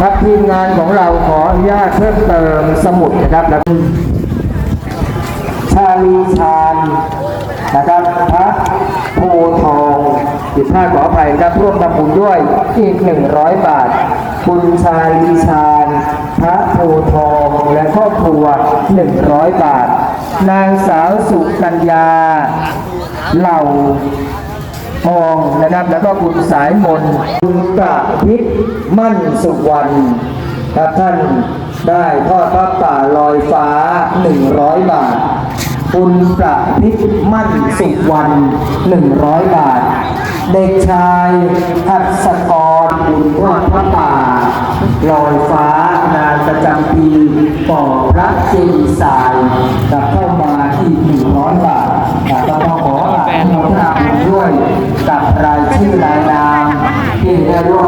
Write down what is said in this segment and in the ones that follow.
ครับทีมงานของเราขออนุญาตเพิ่มเติมสมุดนะครับแล้วชาลีชาญนะครับพระโพทองผิดพลาดขออภัยนะครับร่วมทำบุญด้วยอีก100บาท คุณชาลีชาญพระโพทองและครอบครัว100บาท นางสาวสุกัญญาเหล่า ทองนะครับ แล้วก็คุณสายมนคุณประพิษมั่นสุวรรณครับท่านได้ทอดพระป่าลอยฟ้า 100 บาท คุณประพิษมั่นสุวรรณ100 บาท เด็กชายหัสกรบุญทอดพระป่าลอยฟ้างานประจำปีป่อพระเจดีย์ทราย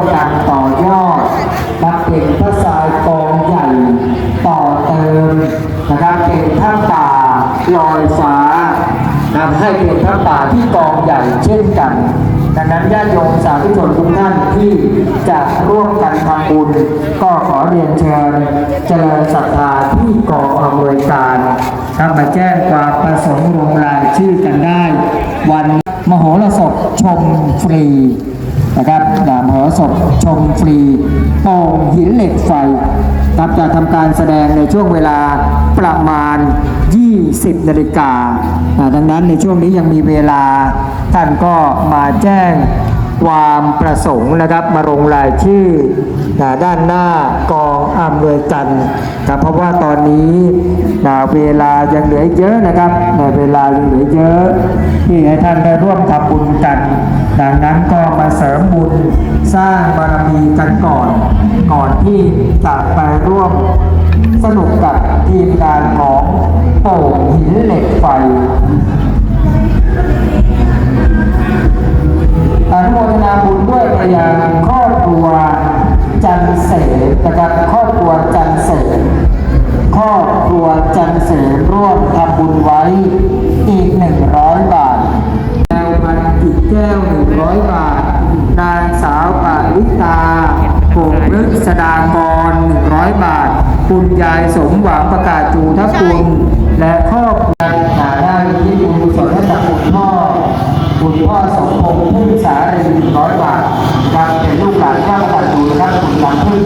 ได้ร่วมกันต่อยอดนับเป็นพระสายกองใหญ่ต่อเติมนะครับเป็นท่าป่าลอยฟ้านำให้เป็นท่าป่าที่กองใหญ่เช่นกันดังนั้นญาติโยมสาธุชนทุกท่านที่จะร่วมกันทำบุญก็ขอเรียนเชิญเจริญศรัทธาที่กองอำนวยการทำมาแจ้งความประสงค์ลงรายชื่อกันได้ วันมโหรสพชมฟรีนะครับนมโหรสพชมฟรีโป่งหินเหล็กไฟครับจะทำการแสดงในช่วงเวลาประมาณ 20 นาฬิกาดังนั้นในช่วงนี้ยังมีเวลาท่านก็มาแจ้งความประสงค์นะครับมาลงรายชื่อด้านหน้ากองอำนวยการครับเพราะว่าตอนนี้ นะเวลายังเหลือเยอะนะครับนะเวลายังเหลือเยอะที่ให้ท่านได้ร่วมทำบุญกัน ดังนั้นก็มาเสริมบุญสร้างบารมีกันก่อน ก่อนที่จะไปร่วมสนุกกับทีมงานของโป่งหินเหล็กไฟอนุโมทนาบุญด้วยไปรอบคำบุญไว้อีก100บาทแก้วมันจิตแก้ว100บาท นางสาวปาริตาโป่งฤกษดากร100บาท คุณยายสมหวังประกาศจูทัคุณ และครอบครัวหาได้ที่บุญกุศลให้กับคุณพ่อคุณพ่อสมพงษ์พุ่มสารีร้อยบาทครับเป็นลูกหลานข้าวตัดดูนะครับคุณหลังพึ่ง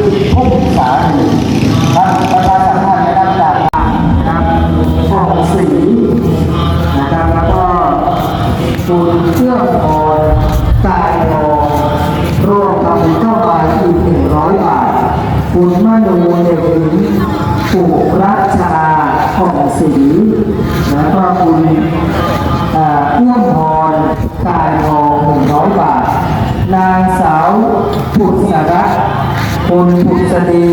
ผ่องศรีแล้วก็คุณเอื้อมพรกายทองหนึ่งร้อยบาท นางสาวผุษรัตน์คนผุษดี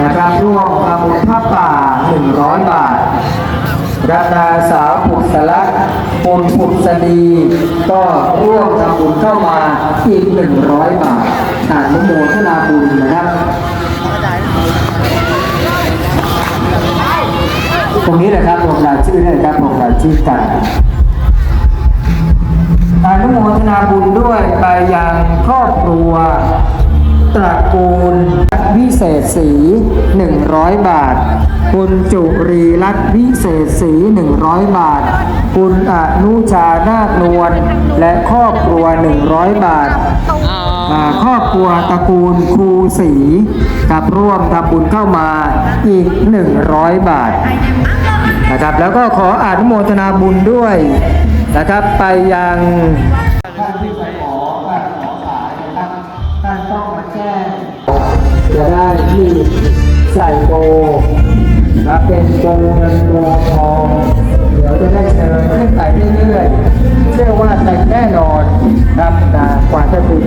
นะครับร่วมทำบุญผ้าป่าหนึ่งร้อยบาทและนาสาวผุษรัตน์คนผุษดีก็ร่วมทำบุญเข้ามาอีกหนึ่งร้อยบาทอนุโมทนาบุญนะครับ ตรงนี้นะครับลงรายชื่อนะครับลงรายชื่อกันอนุโมทนาบุญด้วยไปยังครอบครัว ตระกูลวิเศษศรี100 บาท คุณจุรีรัตน์วิเศษศรี100 บาท คุณอนุชานาคนวลและครอบครัว 100 บาทอ่าครอบครัวตระกูลครูศรีกับร่วมทำบุญเข้ามาอีก 100 บาทนะครับ แล้วก็ขออนุโมทนาบุญด้วยนะครับไปยังท่านที่ไปขอท่านขอสายนะครับท่านต้องมาแจ้งจะได้ที่ใส่โบ แลเป็นตัวเงินตัวทอง เดี๋ยวจะได้เจอขึ้นไปเรื่อยๆเรื่อว่าแต่แน่นอนครับกว่าจะถึง